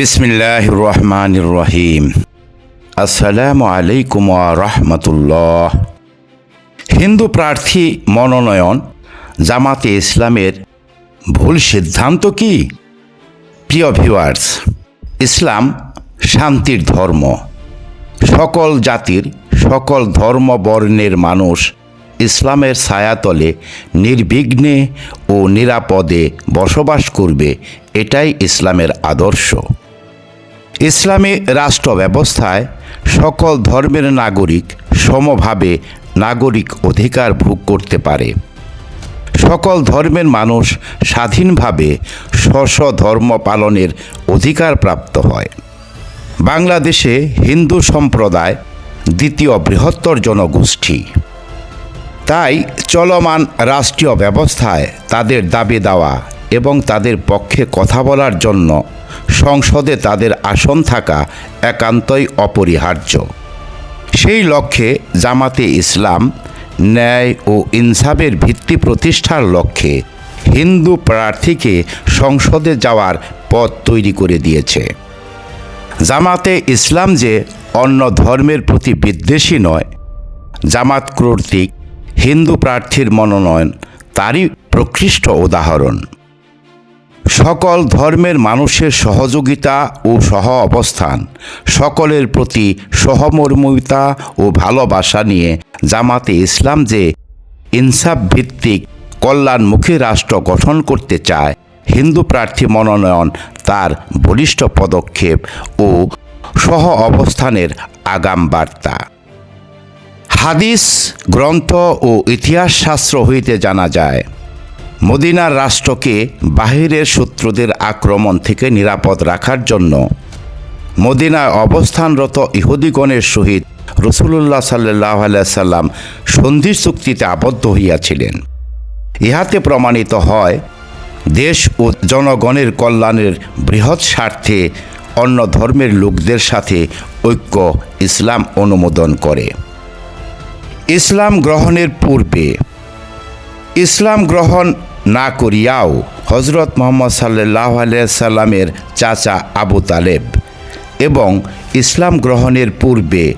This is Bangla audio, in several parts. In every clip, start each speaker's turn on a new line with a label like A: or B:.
A: বিসমিল্লাহ রহমান রহিম আসসালামু আলাইকুম রহমতুল্লাহ হিন্দু প্রার্থী মনোনয়ন জামাতে ইসলামের ভুল সিদ্ধান্ত কি? প্রিয় ভিউয়ার্স ইসলাম শান্তির ধর্ম। সকল জাতির, সকল ধর্ম বর্ণের মানুষ ইসলামের ছায়াতলে নির্বিঘ্নে ও নিরাপদে বসবাস করবে, এটাই ইসলামের আদর্শ। ইসলামী রাষ্ট্র ব্যবস্থায় সকল ধর্মের নাগরিক সমভাবে নাগরিক অধিকার ভোগ করতে পারে। সকল ধর্মের মানুষ স্বাধীনভাবে স্ব ধর্ম পালনের অধিকার প্রাপ্ত হয়। বাংলাদেশে হিন্দু সম্প্রদায় দ্বিতীয় বৃহত্তর জনগোষ্ঠী। তাই চলমান রাষ্ট্রীয় ব্যবস্থায় তাদের দাবি দেওয়া এবং তাদের পক্ষে কথা বলার জন্য সংসদে তাদের আসন থাকা একান্তই অপরিহার্য। সেই লক্ষ্যে জামাতে ইসলাম ন্যায় ও ইনসাফের ভিত্তি প্রতিষ্ঠার লক্ষ্যে হিন্দু প্রার্থীকে সংসদে যাওয়ার পথ তৈরি করে দিয়েছে। জামাতে ইসলাম যে অন্য ধর্মের প্রতি বিদ্বেষী নয়, জামাত কর্তৃক হিন্দু প্রার্থীর মনোনয়ন তারই প্রকৃষ্ট উদাহরণ। সকল ধর্মের মানুষের সহযোগিতা ও সহ অবস্থান, সকলের প্রতি সহমর্মিতা ও ভালোবাসা নিয়ে জামাতে ইসলাম যে ইনসাফ ভিত্তিক কল্যাণমুখী রাষ্ট্র গঠন করতে চায়, হিন্দু প্রার্থী মনোনয়ন, তার বলিষ্ঠ পদক্ষেপ ও সহ অবস্থানের আগাম বার্তা। হাদিস, গ্রন্থ ও ইতিহাস শাস্ত্র হইতে জানা যায় মদিনার রাষ্ট্রকে বাহিরের শত্রুদের আক্রমণ থেকে নিরাপদ রাখার জন্য মদিনায় অবস্থানরত ইহুদিগণের সহিত রসুল্লাহ সাল্লাহ সাল্লাম সন্ধি চুক্তিতে আবদ্ধ হইয়াছিলেন। ইহাতে প্রমাণিত হয়, দেশ ও জনগণের কল্যাণের বৃহৎ স্বার্থে অন্য ধর্মের লোকদের সাথে ঐক্য, ইসলাম অনুমোদন করে। ইসলাম গ্রহণের পূর্বে, ইসলাম গ্রহণ না করিয়াও হজরত মোহাম্মদ সাল্লাহ সাল্লামের চাচা আবু তালেব। এবং ইসলাম গ্রহণের পূর্বে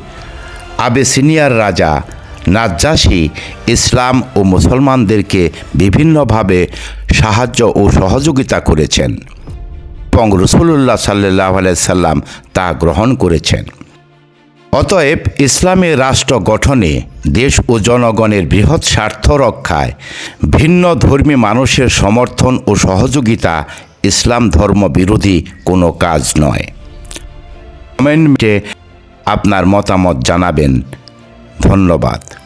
A: আবেসিনিয়ার রাজা নাজ্জাসী ইসলাম ও মুসলমানদেরকে বিভিন্নভাবে সাহায্য ও সহযোগিতা করেছেন এবং রসুল্লাহ সাল্লাহ সাল্লাম তা গ্রহণ করেছেন। অতএব ইসলামী রাষ্ট্র গঠনে দেশ ও জনগণের বৃহৎ স্বার্থ রক্ষায় ভিন্ন ধর্মী মানুষের সমর্থন ও সহযোগিতা ইসলাম ধর্ম বিরোধী কোনো কাজ নয়। কমেন্টে আপনার মতামত জানাবেন। ধন্যবাদ।